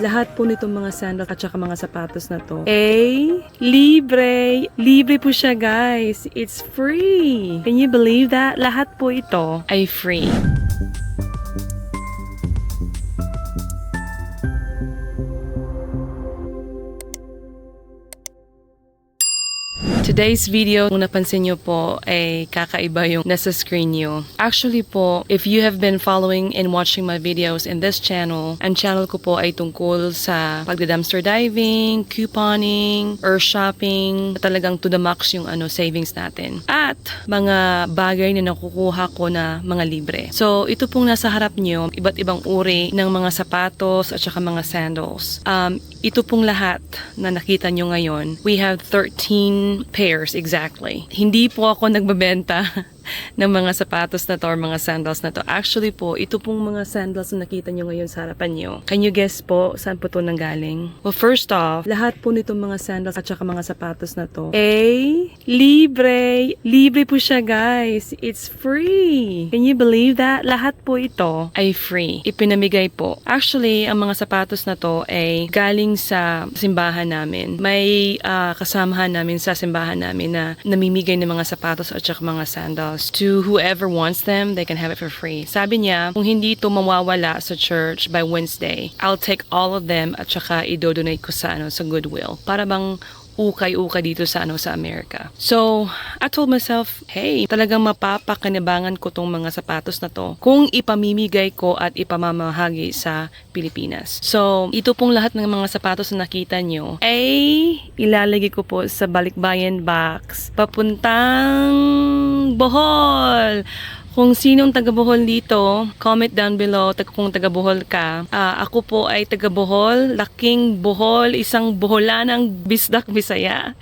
Lahat po nitong mga sandal at saka mga sapatos na to ay libre. Libre po siya guys. It's free. Can you believe that? Lahat po ito ay free. Today's video, kung napansin nyo po, ay kakaiba yung nasa screen nyo. Actually po, if you have been following and watching my videos in this channel, ang channel ko po ay tungkol sa pagda-dumpster diving, couponing, or shopping, talagang to the max yung ano savings natin. At mga bagay na nakukuha ko na mga libre. So, ito pong nasa harap nyo, iba't ibang uri ng mga sapatos at saka mga sandals. Um, ito pong lahat na nakita nyo ngayon, we have 13 pairs exactly. Hindi po ako nagbebenta ng mga sapatos na to or mga sandals na to. Actually po, ito pong mga sandals na nakita nyo ngayon sa harapan nyo. Can you guess po saan po to nanggaling? Well, first off, lahat po nitong mga sandals at saka mga sapatos na to ay libre. Libre po siya guys. It's free. Can you believe that? Lahat po ito ay free. Ipinamigay po. Actually, ang mga sapatos na to ay galing sa simbahan namin. May ah, kasamahan namin sa simbahan namin na namimigay ng mga sapatos at saka mga sandals to whoever wants them, they can have it for free. Sabi niya, kung hindi ito mawawala sa church by Wednesday, I'll take all of them at saka idodonate ko sa ano sa Goodwill. Para bang ukay-ukay dito sa ano sa Amerika. So, I told myself, hey, talagang mapapakinabangan ko tong mga sapatos na to kung ipamimigay ko at ipamamahagi sa Pilipinas. So, ito pong lahat ng mga sapatos na nakita nyo ay ilalagay ko po sa balikbayan box papuntang Bohol. Kung sinong taga Bohol dito, comment down below kung taga Bohol ka. Ah, ako po ay taga Bohol, laking Bohol, isang Boholanang Bisdak Bisaya.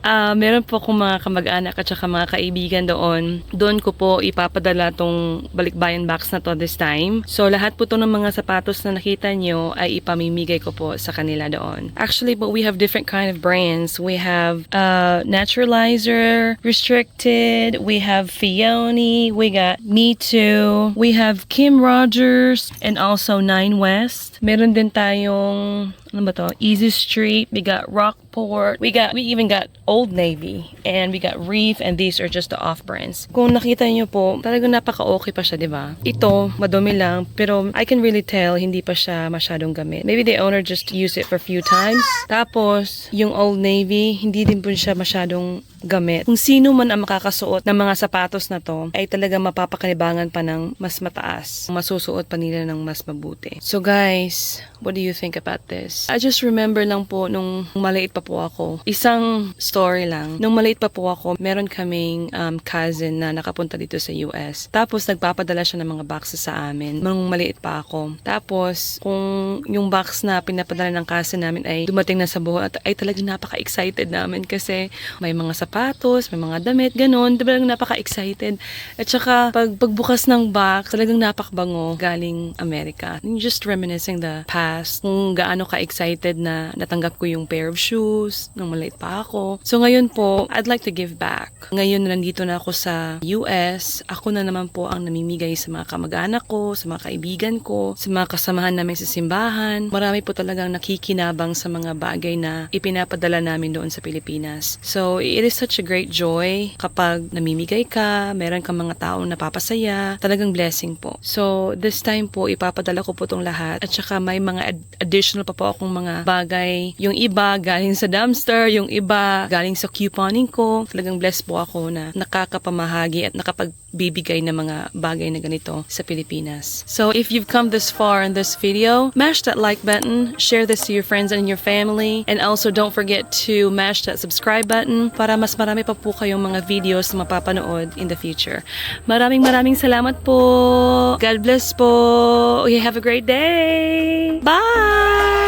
Ah, meron po akong mga kamag-anak at saka mga kaibigan doon. Doon ko po ipapadala tong balikbayan box na to this time. So lahat po to ng mga sapatos na nakita nyo ay ipamimigay ko po sa kanila doon. Actually, but we have different kind of brands. We have uh, Naturalizer, Restricted, we have Fioni, we got Me Too, we have Kim Rogers, and also Nine West. Meron din tayong ano ba to? Easy Street, we got Rockport, we got, we even got Old Navy, and we got Reef, and these are just the off brands. Kung nakita niyo po, talagang napaka-okay pa siya, di ba? Ito, madumi lang, pero I can really tell, hindi pa siya masyadong gamit. Maybe the owner just used it for a few times. Tapos, yung Old Navy, hindi din po siya masyadong gamit. Kung sino man ang makakasuot ng mga sapatos na to, ay talagang mapapakanibangan pa ng mas mataas. Masusuot pa nila ng mas mabuti. So guys, what do you think about this? I just remember lang po nung maliit pa po ako. Isang story lang. Nung maliit pa po ako, meron kaming um, cousin na nakapunta dito sa US. Tapos nagpapadala siya ng mga boxes sa amin nung maliit pa ako. Tapos kung yung box na pinapadala ng cousin namin ay dumating na sa buho at ay talagang napaka-excited namin kasi may mga sapatos, may mga damit, ganun. Talagang napaka-excited. At saka pag pagbukas ng box, talagang napakbango galing Amerika. Just reminiscing the past, kung gaano ka-excited na natanggap ko yung pair of shoes nung maliit pa ako. So ngayon po, I'd like to give back. Ngayon na nandito na ako sa US, ako na naman po ang namimigay sa mga kamag-anak ko, sa mga kaibigan ko, sa mga kasamahan namin sa simbahan. Marami po talagang nakikinabang sa mga bagay na ipinapadala namin doon sa Pilipinas. So it is such a great joy kapag namimigay ka, meron kang mga taong napapasaya, talagang blessing po. So this time po, ipapadala ko po tong lahat at saka may mga ad- additional pa po akong mga bagay. Yung iba galing sa dumpster, yung iba galing sa couponing ko. Talagang blessed po ako na nakakapamahagi at nakapagbibigay ng mga bagay na ganito sa Pilipinas. So if you've come this far in this video, mash that like button, share this to your friends and your family, and also don't forget to mash that subscribe button para mas marami pa po kayong mga videos na mapapanood in the future. Maraming maraming salamat po. God bless po. You have a great day. Bye!